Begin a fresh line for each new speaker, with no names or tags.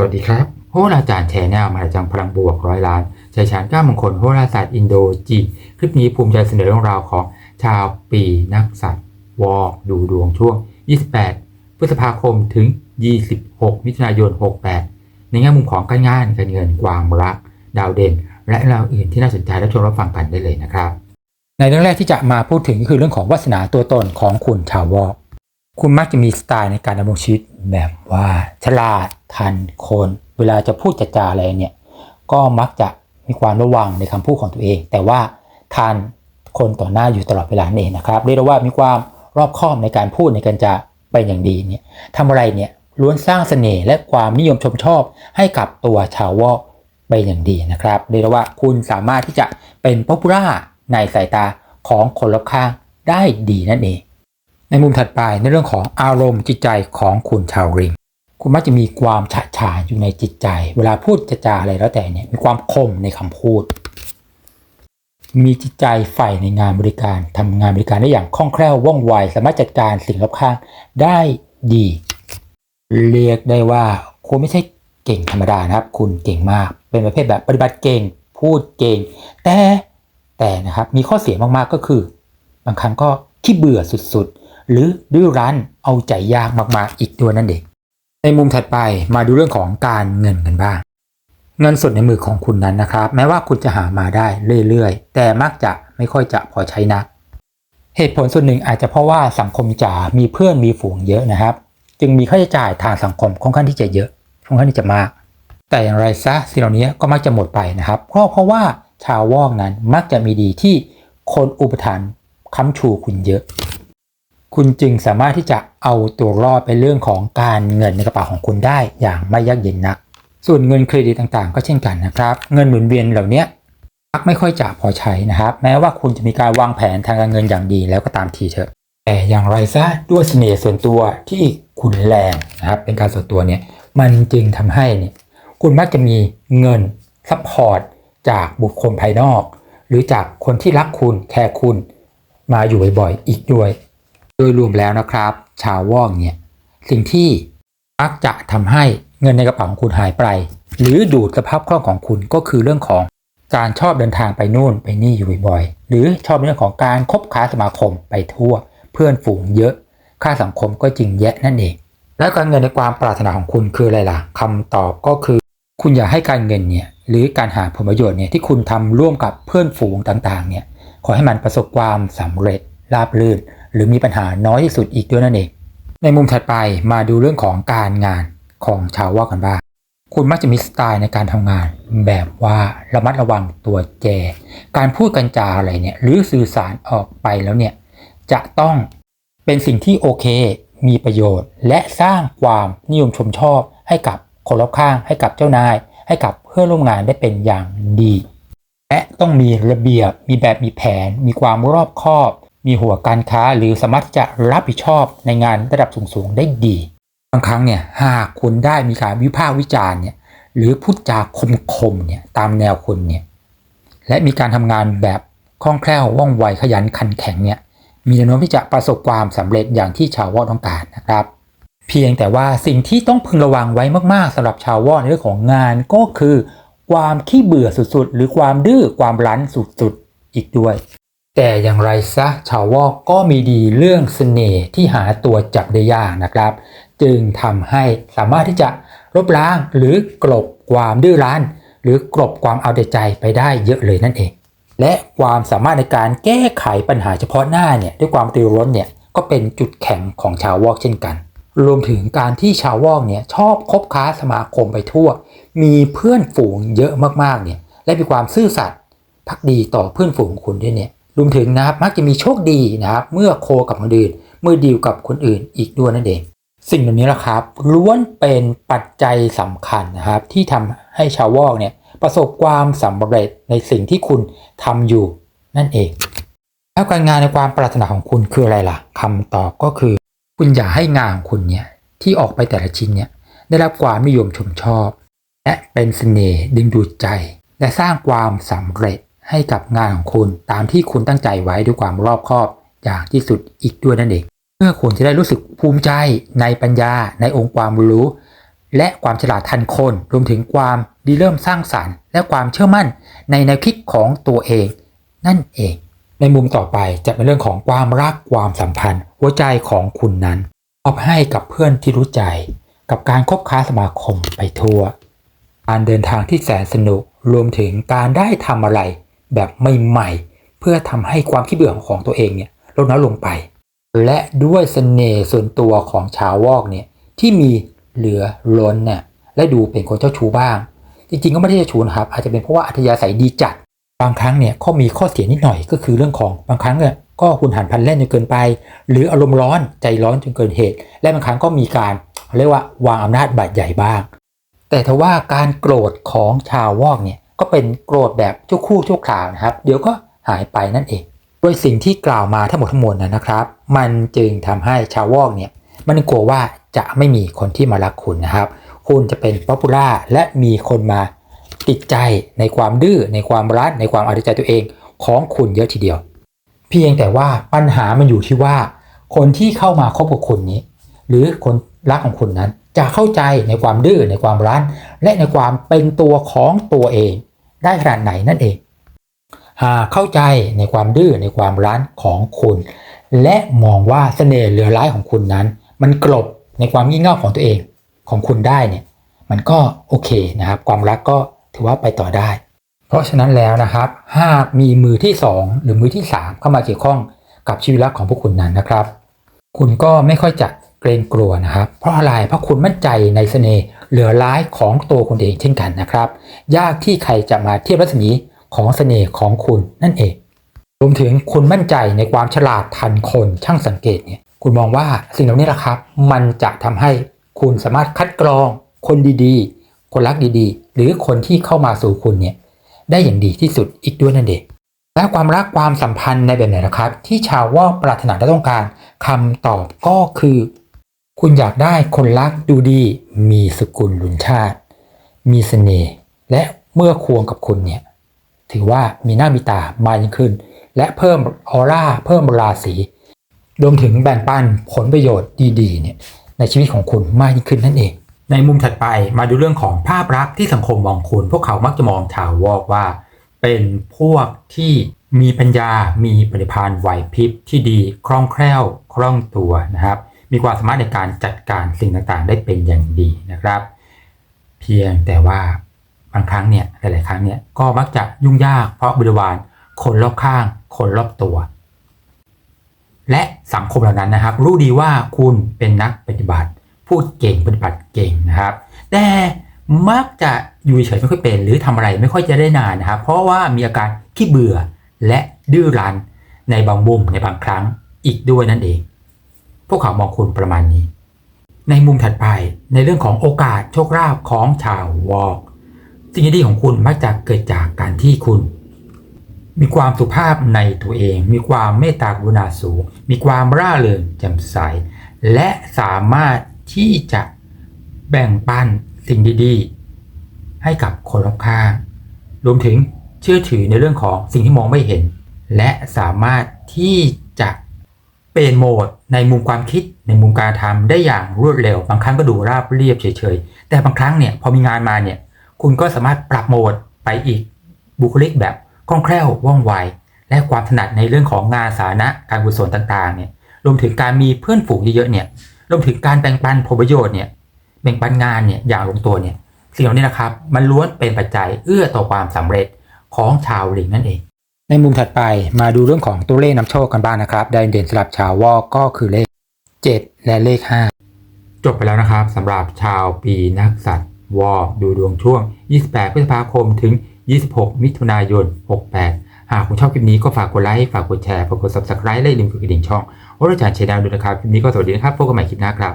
สวัสดีครับ โหราจารย์แชร์แนวมาจังพลังบวกร้อยล้านชัยชาญก้ามงคลโหราศาสตร์อินโดจีนคลิปนี้ภูมิใจเสนอเรื่องราวของชาวปีนักสัตว์วอกดูดวงช่วง 28 พฤษภาคมถึง 26 มิถุนายน 68 ในแง่มุมของการงานการเงินความรัก ดาวเด่น และราวอื่นที่น่าสนใจและชมรับฟังกันได้เลยนะครับ ในเรื่องแรกที่จะมาพูดถึงก็คือเรื่องของวาสนาตัวตนของคุณชาววอก คุณมักจะมีสไตล์ในการดำรงชีวิตแบบว่าฉลาดทันคน เวลาจะพูดจะจาอะไรเนี่ย ก็มักจะมีความระวังในคำพูดของตัวเอง แต่ว่าทันคนต่อหน้าอยู่ตลอดเวลานี่นเองนะครับเรียกว่ามีความรอบคอบในการพูดในการจะเป็นอย่างดีเนี่ยทำอะไรเนี่ยล้วนสร้างเสน่ห์และความนิยมชมชอบให้กับตัวชาววอกเป็นอย่างดีนะครับเรียกว่าคุณสามารถที่จะเป็นป๊อปปูล่าในสายตาของคนรอบข้างได้ดีนั่นเอง ในมุมถัดไปในเรื่องของอารมณ์จิตใจของคุณชาวริง คุณมักจะมีความฉะฉานอยู่ในจิตใจ เวลาพูดจะจาอะไรแล้วแต่เนี่ยมีความคมในคำพูด มีจิตใจใฝ่ในงานบริการทำงานบริการได้อย่างคล่องแคล่วว่องไว สามารถจัดการสิ่งรอบข้างได้ดี เรียกได้ว่าคุณไม่ใช่เก่งธรรมดานะครับ คุณเก่งมาก เป็นประเภทแบบปฏิบัติเก่ง พูดเก่ง แต่แต่นะครับมีข้อเสียมากๆก็คือ บางครั้งก็ที่เบื่อสุด หรือดื้อรั้นเอาใจยากมากๆอีกด้วยนั่นเอง ในมุมถัดไปมาดูเรื่องของการเงินกันบ้าง เงินสดในมือของคุณนั้นนะครับ แม้ว่าคุณจะหามาได้เรื่อยๆ แต่มักจะไม่ค่อยจะพอใช้นัก เหตุผลส่วนหนึ่งอาจจะเพราะว่าสังคมจ๋ามีเพื่อนมีฝูงเยอะนะครับ จึงมีค่าใช้จ่ายทางสังคมค่อนข้างที่จะเยอะค่อนข้างที่จะมาก แต่อย่างไรซะสิ่งเหล่านี้ก็มักจะหมดไปนะครับเพราะเพราะว่าชาววอกนั้นมักจะมีดีที่คนอุปทานค้ำชูคุณเยอะ คุณจึงสามารถที่จะเอาตัวรอดไปเรื่องของการเงินในกระเป๋าของคุณได้อย่างไม่ยากเย็นนัก ส่วนเงินเครดิตต่างๆ ก็เช่นกันนะครับ เงินหมุนเวียนเหล่านี้มักไม่ค่อยจะพอใช้นะครับ แม้ว่าคุณจะมีการวางแผนทางการเงินอย่างดีแล้วก็ตามทีเถอะ แต่อย่างไรซะด้วยเสน่ห์ส่วนตัวที่คุณแรงนะครับเป็นการส่วนตัวเนี่ยมันจึงทำให้เนี่ยคุณมักจะมีเงินซัพพอร์ตจากบุคคลภายนอก หรือจากคนที่รักคุณแคร์คุณมาอยู่บ่อยๆอีกด้วย ดยรวมแล้วนะครับ ชาวว่องเนี่ยสิ่งที่มักจะทำให้เงินในกระเป๋าของคุณหายไป หรือดูดสภาพคล่องของคุณก็คือเรื่องของการชอบเดินทางไปนู่นไปนี่อยู่บ่อยๆหรือชอบเรื่องของการคบค้าสมาคมไปทั่ว เพื่อนฝูงเยอะ ค่าสังคมก็จริงแยะนั่นเอง แล้วการเงินในความปรารถนาของคุณคืออะไรล่ะคำตอบก็คือ คุณอยากให้การเงินเนี่ยหรือการหาผลประโยชน์เนี่ยที่คุณทำร่วมกับเพื่อนฝูงต่างๆเนี่ยขอให้มันประสบความสำเร็จราบรื่น หรือมีปัญหาน้อยที่สุดอีกด้วยนั่นเอง ในมุมถัดไปมาดูเรื่องของการงานของชาวว่ากันบ้างคุณมักจะมีสไตล์ในการทำงาน แบบว่าระมัดระวังตัวแจ การพูดกันจาอะไรเนี่ยหรือสื่อสารออกไปแล้วเนี่ยจะต้องเป็นสิ่งที่โอเค มีประโยชน์ และสร้างความนิยมชมชอบให้กับคนรอบข้าง ให้กับเจ้านาย ให้กับเพื่อนร่วมงานได้เป็นอย่างดี และต้องมีระเบียบ มีแบบมีแผน มีความรอบคอบ มีหัวการค้าหรือสามารถที่จะรับผิดชอบในงานระดับสูงๆได้ดีบางครั้งเนี่ยหากคุณได้มีการวิพากษ์วิจารณ์เนี่ยหรือพูดจาคมๆเนี่ยตามแนวคุณเนี่ยและมีการทำงานแบบคล่องแคล่วว่องไวขยันขันแข็งเนี่ยมีแนวโน้มที่จะประสบความสำเร็จอย่างที่ชาววอดต้องการนะครับ เพียงแต่ว่าสิ่งที่ต้องพึงระวังไว้มากๆสำหรับชาววอดในเรื่องของงานก็คือ ความขี้เบื่อสุดๆ หรือความดื้อความรั้นสุดๆอีกด้วย แต่อย่างไรซะชาววอกก็มีดีเรื่องเสน่ห์ที่หาตัวจับได้ยากนะครับ จึงทำให้สามารถที่จะลบล้างหรือกลบความดื้อรั้น หรือกลบความเอาแต่ใจไปได้เยอะเลยนั่นเอง และความสามารถในการแก้ไขปัญหาเฉพาะหน้าเนี่ยด้วยความตีร้นเนี่ยก็เป็นจุดแข็งของชาววอกเช่นกัน รวมถึงการที่ชาววอกเนี่ยชอบคบค้าสมาคมไปทั่ว มีเพื่อนฝูงเยอะมากๆเนี่ยและมีความซื่อสัตย์พักดีต่อเพื่อนฝูงของคุณด้วยเนี่ย รวมถึงนะครับมักจะมีโชคดีนะครับเมื่อโคกับคนอื่น เมื่อดีลกับคนอื่นอีกด้วยนั่นเอง สิ่งเหล่านี้แหละครับล้วนเป็นปัจจัยสำคัญนะครับ ที่ทำให้ชาววอกเนี่ยประสบความสำเร็จในสิ่งที่คุณทำอยู่นั่นเองแล้วการงานในความปรารถนาของคุณคืออะไรล่ะคำตอบก็คือ คุณอย่าให้งานของคุณเนี่ยที่ออกไปแต่ละชิ้นเนี่ยได้รับความนิยมชมชอบ และเป็นเสน่ห์ดึงดูดใจ และสร้างความสำเร็จ ให้กับงานของคุณตามที่คุณตั้งใจไว้ด้วยความรอบคอบอย่างที่สุดอีกด้วยนั่นเอง เพื่อคุณจะได้รู้สึกภูมิใจในปัญญาในองค์ความรู้ และความฉลาดทันคนรวมถึงความดีเริ่มสร้างสรรค์ และความเชื่อมั่นในแนวคิดของตัวเอง นั่นเอง ในมุมต่อไปจะเป็นเรื่องของความรักความสัมพันธ์ หัวใจของคุณนั้นมอบให้กับเพื่อนที่รู้ใจ กับการคบค้าสมาคมไปทั่วการเดินทางที่แสนสนุกรวมถึงการได้ทำอะไร แบบใหม่ๆ เพื่อทำให้ความขี้เบื่อของตัวเองเนี่ยลดน้อยลงไป และด้วยเสน่ห์ส่วนตัวของชาววอกเนี่ยที่มีเหลือล้นเนี่ยและดูเป็นคนเจ้าชู้บ้าง จริงๆก็ไม่ได้เจ้าชู้นะครับ อาจจะเป็นเพราะว่าอัธยาศัยดีจัด บางครั้งเนี่ยข้อมีข้อเสียนิดหน่อยก็คือเรื่องของบางครั้งเนี่ยก็คุณหันพันแล่นจนเกินไป หรืออารมณ์ร้อนใจร้อนจนเกินเหตุ และบางครั้งก็มีการเรียกว่าวางอำนาจบาดใหญ่บ้าง แต่ทว่าการโกรธของชาววอกเนี่ย ก็เป็นโกรธแบบชั่วคู่ชั่วคราวนะครับ เดี๋ยวก็หายไปนั่นเองโดยสิ่งที่กล่าวมาทั้งหมดทั้งมวลนะนะครับ มันจึงทำให้ชาววอกเนี่ยมันกลัวว่าจะไม่มีคนที่มารักคุณนะครับ คุณจะเป็นป๊อปปูล่าและมีคนมาติดใจในความดื้อในความรักในความเอาใจตัวเองของคุณเยอะทีเดียว เพียงแต่ว่าปัญหามันอยู่ที่ว่า คนที่เข้ามาคบกับคุณนี้ หรือคนรักของคุณนั้น จะเข้าใจในความดื้อในความรั้น และในความเป็นตัวของตัวเอง ได้ขนาดไหนนั่นเองหาเข้าใจในความดื้อในความรั้นของคุณ และมองว่าเสน่ห์เหลือร้ายของคุณนั้น มันกลบในความงี่เง่าของตัวเองของคุณได้เนี่ยมันก็โอเคนะครับความรักก็ถือว่าไปต่อได้ เพราะฉะนั้นแล้วนะครับหากมีมือที่ 2 หรือมือที่ 3 เข้ามาเกี่ยวข้องกับชีวิตรักของพวกคุณนั้นนะครับ คุณก็ไม่ค่อยจะเกรงกลัวนะครับ เพราะอะไรเพราะคุณมั่นใจในเสน่ห์ เหลือร้ายของตัวคุณเองเช่นกันนะครับ ยากที่ใครจะมาเทียบรัศมีของเสน่ห์ของคุณนั่นเอง รวมถึงคุณมั่นใจในความฉลาดทันคนช่างสังเกตเนี่ยคุณมองว่าสิ่งเหล่านี้แหละครับ มันจะทำให้คุณสามารถคัดกรอง คนดีๆ คนรักดีๆ หรือคนที่เข้ามาสู่คุณเนี่ยได้อย่างดีที่สุดอีกด้วยนั่นเองและความรักความสัมพันธ์ในแบบไหนนะครับ ที่ชาววอกปรารถนาและต้องการคำตอบก็คือ คุณอยากได้คนรักดูดี มีสกุลลุนชาติ มีเสน่ห์และเมื่อควงกับคุณเนี่ยถือว่ามีหน้ามีตามากยิ่งขึ้น และเพิ่มออร่าเพิ่มราศีรวมถึงแบ่งปันผลประโยชน์ดีๆเนี่ยในชีวิตของคุณมากยิ่งขึ้นนั่นเอง ในมุมถัดไปมาดูเรื่องของภาพลักษณ์ที่สังคมมองคุณ พวกเขามักจะมองชาววอกว่า เป็นพวกที่มีปัญญา มีปฏิภาณไหวพริบที่ดีคล่องแคล่วคล่องตัวนะครับ มีความสามารถในการจัดการสิ่งต่างๆ ได้เป็นอย่างดีนะครับ เพียงแต่ว่าบางครั้งเนี่ยหลาย ๆ ครั้งเนี่ยก็มักจะยุ่งยากเพราะบริวารคนรอบข้าง คนรอบตัว และสังคมเหล่านั้นนะครับ รู้ดีว่าคุณเป็นนักปฏิบัติ พูดเก่งปฏิบัติเก่งนะครับ แต่มักจะอยู่เฉยไม่ค่อยเป็น หรือทำอะไรไม่ค่อยจะได้นานนะครับ เพราะว่ามีอาการขี้เบื่อและดื้อรั้นในบางมุมในบางครั้งอีกด้วยนั่นเอง พวกเขามองคุณประมาณนี้ ในมุมถัดไปในเรื่องของโอกาสโชคลาภของชาววอกสิ่งดีของคุณมักจะเกิดจากการที่คุณ มีความสุภาพในตัวเอง มีความเมตตากรุณาสูง มีความร่าเริงแจ่มใส และสามารถที่จะแบ่งปันสิ่งดีๆ ให้กับคนรอบข้าง รวมถึงเชื่อถือในเรื่องของสิ่งที่มองไม่เห็น และสามารถที่จะ ปลี่ยนโหมดในมุมความคิดในมุมการทำได้อย่างรวดเร็ว บางครั้งก็ดูราบเรียบเฉยๆ แต่บางครั้งเนี่ยพอมีงานมาเนี่ยคุณก็สามารถปรับโหมดไปอีกบุคลิกแบบคล่องแคล่วว่องไว และความถนัดในเรื่องของงานสาธารณะการกุศลต่างๆเนี่ยรวมถึงการมีเพื่อนฝูงเยอะๆเนี่ยรวมถึงการแบ่งปันผลประโยชน์เนี่ยแบ่งปันงานเนี่ยอย่างลงตัวเนี่ยสิ่งเหล่านี้นะครับมันล้วนเป็นปัจจัยเอื้อต่อความสำเร็จของชาวลิงนั่นเอง ในมุมถัดไปมาดูเรื่องของตัวเลขนำโชคกันบ้างนะครับได้เด่นสำหรับชาววอกก็คือเลข 7 และเลข 5 จบไปแล้วนะครับสำหรับชาวปีนักสัตว์วอกดูดวงช่วง 28 พฤษภาคมถึง 26 มิถุนายน 68 หากคุณชอบคลิปนี้ก็ฝากกดไลค์ฝากกดแชร์ฝากกด subscribe และอย่าลืมกดกระดิ่งช่องโอรจานชแนลด้วยนะครับคลิปนี้ก็สวัสดีนะครับพบกันใหม่คลิปหน้าครับ